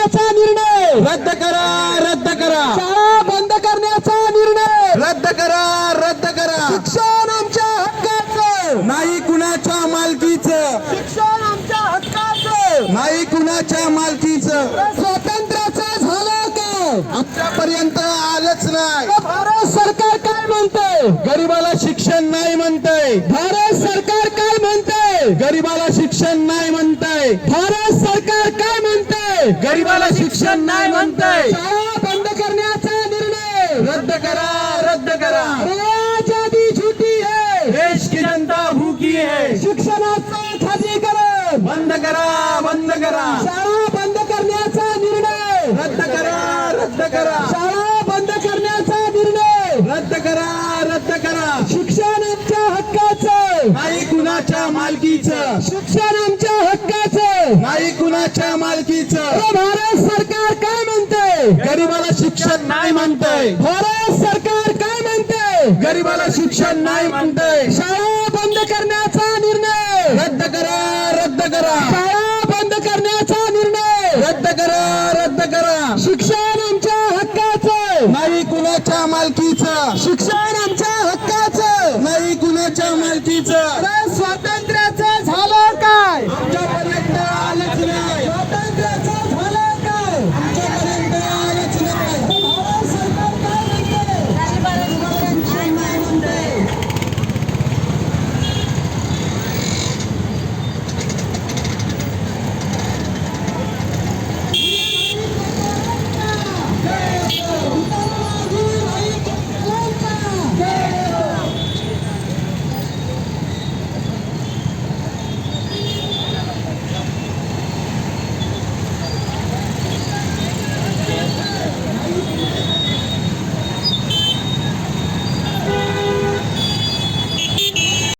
करण्याचा निर्णय. रद्द करा रद्द करा. शाळा बंद करण्याचा निर्णय. रद्द करा रद्द करा. शिक्षण आमच्या हक्काचं. नाही कुणाच्या मालकीचं. शिक्षण आमच्या हक्काचं. नाही कुणाच्या मालकीचं. स्वातंत्र्याचं झालं काय आमच्यापर्यंत आलंच नाही. भारत सरकार काय म्हणते गरीबाला शिक्षण नाही म्हणतंय. भारत सरकार काय म्हणते गरीबाला शिक्षण नाही म्हणतंय. भारत सरकार काय म्हणते गरीबाला शिक्षण नाही म्हणतंय. शाळा बंद करण्याचा निर्णय. रद्द करा रद्द करा. आजादी झुटी है देश की जनता भूकी है शिक्षणाचं खाजगीकरण बंद करा बंद करा शाळा बंद करण्याचा निर्णय रद्द करा रद्द करा शाळा बंद करण्याचा निर्णय रद्द करा रद्द करा शिक्षण आमच्या हक्काचं नाही कुणाच्या मालकीचं. शिक्षण आमच्या हक्काचं. नाही कुणाच्या मालकीचं. भारत सरकार काय म्हणते गरीबाला शिक्षण नाही म्हणतंय. भारत सरकार काय म्हणते गरीबाला शिक्षण नाही म्हणतंय. शाळा बंद करण्याचा निर्णय. रद्द करा रद्द करा. शाळा बंद करण्याचा निर्णय. रद्द करा रद्द करा. शिक्षण आमच्या हक्काचं. नाही कुणाच्या मालकीचं. शिक्षण